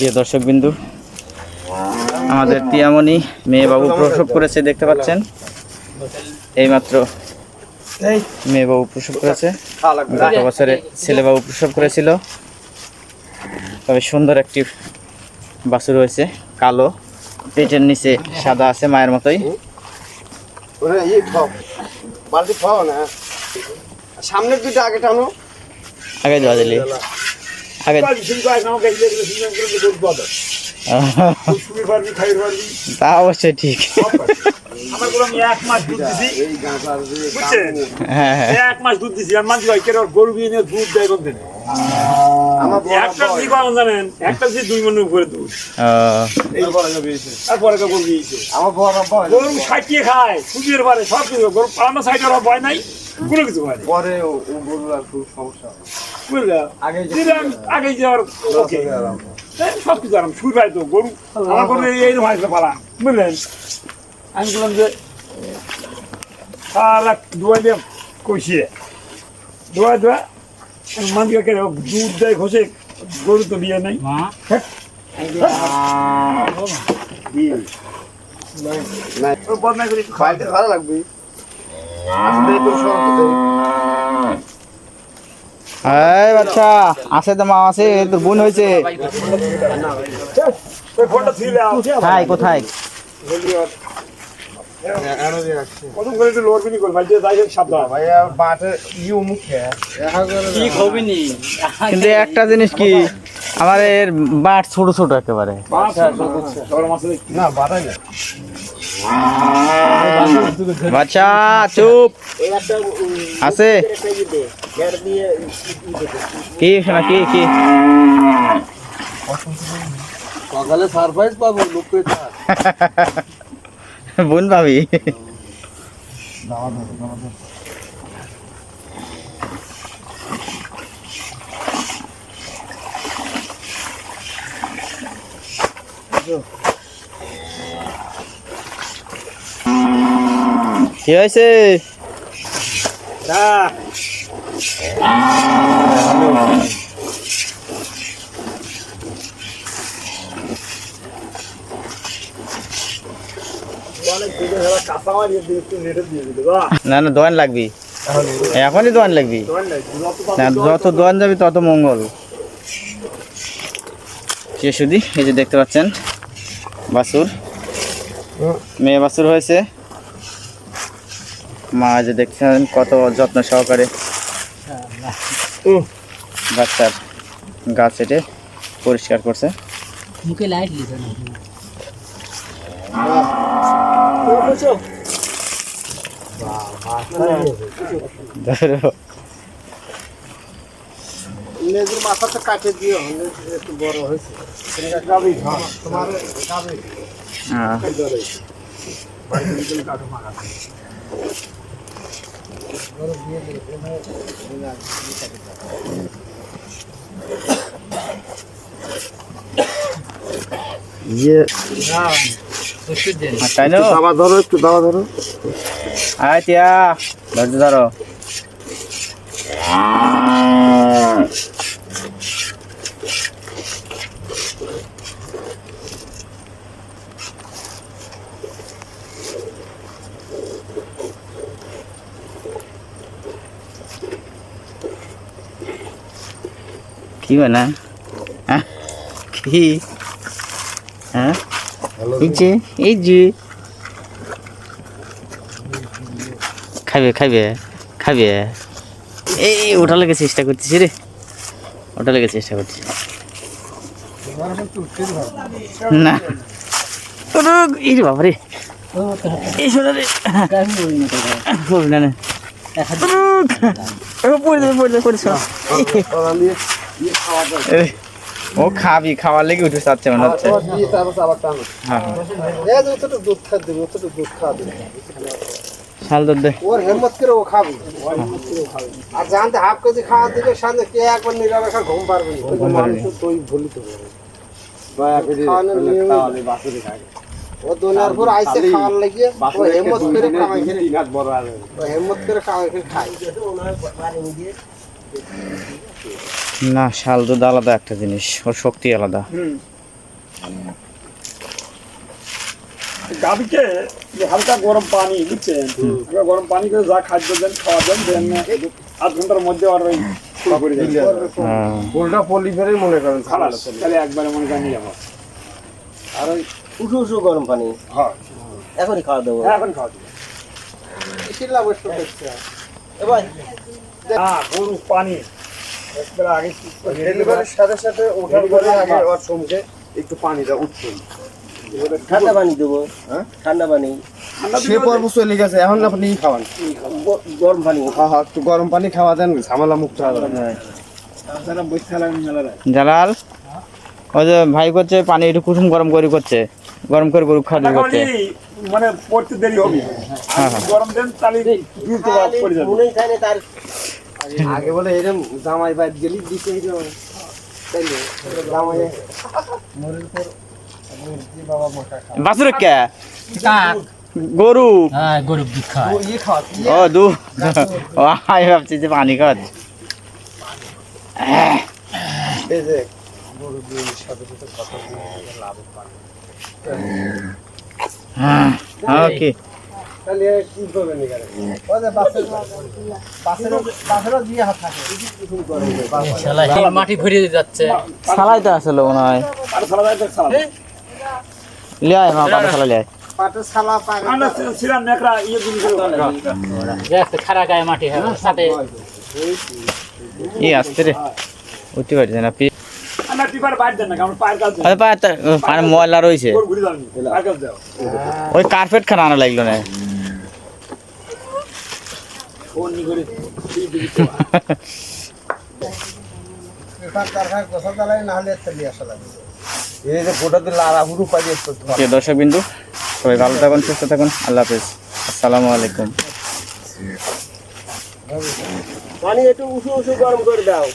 প্রিয় দর্শক বিন্দু আমাদের টিয়ামণি মেয়ে বাবু প্রসব করেছে দেখতে পাচ্ছেন? এইমাত্র মেয়ে বাবু প্রসব করেছে। গত বছরে ছেলে বাবু প্রসব করেছিল। তবে সুন্দর একটি বাছুর হয়েছে কালো। পেটের নিচে সাদা আছে মায়ের মতোই। সামনের দুইটা আগে টানো। আগে যাওয়া দিলি। আগে তা অবশ্যই ঠিক? হ্যাঁ হ্যাঁ। এক মাস দুধ দিছি। আর মানুষ ভাই কেন গরু বিয়ে নিয়ে দুধ দেয় কোন দিন? আমার বড় একটা দিদি কখন জানেন একটা দিদি দুই মনের উপরে দুধ। তারপরে গরু দিয়েছে আমার গরু সাইটিয়ে খায় সুবিধের পারে সব কিছু। গরু পালানো ভয় নাই? কোনো কিছু হয় পরে ও আর খুব সমস্যা আগে আগে যাওয়ার ওকে। সব কিছু আরাম শুরু হয় তো গরু। আমার গরু এইরকম আসলে পালা। বুঝলেন? আমি বললাম যে সারা দিয়ে কষিয়ে কেন দুধ দেয় ঘষে গরু তো বিয়ে নেই। হ্যাঁ। ও বদনাই করে বালতি ভালো লাগবে। এই বাচ্চা আছে তো মা আছে তোর বোন হয়েছে। কোথায় কোথায়? কিন্তু একটা জিনিস কি আমার এর বাট ছোট ছোট। একেবারে না। বাচ্চা চুপ আছে কি শোনা কি কি সকালে সারপ্রাইজ পাবো লোক পেয়ে থাক বোন কি হয়েছে? না না দোয়ান লাগবি। এখনই দোয়ান লাগবি। যত দোয়ান যাবি তত মঙ্গল। সে শুধু এই যে দেখতে পাচ্ছেন, বাসুর। মেয়ে বাসুর হয়েছে। মা যে দেখছেন কত যত্ন সহকারে। বাচ্চার গাছ এটে পরিষ্কার করছে। মুখে লাইট ধরো লেজের মাথাটা কাটে দিও একটু বড় হয়েছে তোমার হ্যাঁ। ইয়ে ওষুধ দেন আর তাই না দাবা ধরো একটু দাবা ধরো আয় ধৈর্য ধরো কি বানা হ্যাঁ? কি হ্যাঁ এই যে এই যে খাবে খাবে খাবে এই ওটা লেগে চেষ্টা করছিস রে ওটা লেগে চেষ্টা করছিস না এই রে বাবা রে এই শোনা রে করবি না না ওরক, ও পড়ে পড়ে পড়ে ও খাবি খাওয়ার লেগে উঠে যাচ্ছে মনে হচ্ছে। হ্যাঁ এই যে অতটা দুধ শাল দে ওর হেমত করে ও খাবে। আর জানতে হাফ কেজি খাওয়া সামনে কে একবার ঘুম পারবে না। তো ও দুনিয়ার পর আইসে খাওয়ার লাগিয়ে ও হেমত করে হেমত করে না শাল দুধ আলাদা একটা জিনিস ওর শক্তি আলাদা। গাভীকে হালকা গরম পানি বুঝছেন? গরম পানি করে যা খাদ্য দেন খাওয়া দেন দেন আধ ঘণ্টার মধ্যে আর ওই হ্যাঁ। পোলটা পলি ফেরে মনে করেন তাহলে একবারে মনে করেন যাব আর ওই উঠু উঠু গরম পানি। হ্যাঁ। এখনই খাওয়া দেবো। হ্যাঁ, এখন খাওয়া দিবে। দেখছি এবার হ্যাঁ গরু পানি। ডেলিভারির সাথে সাথে ওঠার পরে আগে ওর সমুখে একটু পানিটা উঠছে ঠান্ডা পানি দেবো। হ্যাঁ? ঠান্ডা পানি। সে পর্ব চলে গেছে এখন আপনি খাওয়ান? গরম পানি। হ্যাঁ হ্যাঁ একটু গরম পানি খাওয়া দেন ঝামেলা মুক্ত হবে তাছাড়া বসে লাগবে মেলায় জালাল ওই যে ভাই করছে পানি একটু কুসুম গরম করে করছে। গরম করে গরু খাওয়া ঠান্ডা করছে। মানে পড়তে দেরি হবে। আর যদি গরম দেন তাহলে দ্রুত পড়ে যাবে। মনেই খায় না তার আগে বলে এরকম জামাই বাইর গেলি দিতে এরকম জামাই বাসুর কে কাক গরু? হ্যাঁ গরু খায়? ইয়ে খাওয়া ও দু। ও আমি ভাবছি যে পানি খাওয়াচ্ছে এই যে গরু দিয়ে সাথে সাথে কথা বলে লাভ পায় ওকে। তাহলে কি করবেন এখানে? মাটি যাচ্ছে। সালাই তো আসলে মনে হয়। লিয়ায় মা পাটা সালা লিয়ায় ইয়ে গুলি করে। দেখতে খারা গায়ে মাটি হ্যাঁ সাথে। ই আসতে রে। উঠতে পারছে না ময়লা রয়েছে। ওই কার্পেট খানা আনা লাগল না। দর্শক বিন্দু সবাই ভালো থাকুন সুস্থ থাকুন আল্লাহ হাফেজ। আসসালামু আলাইকুম। পানি একটু উঁচু উঁচু গরম করে দাও।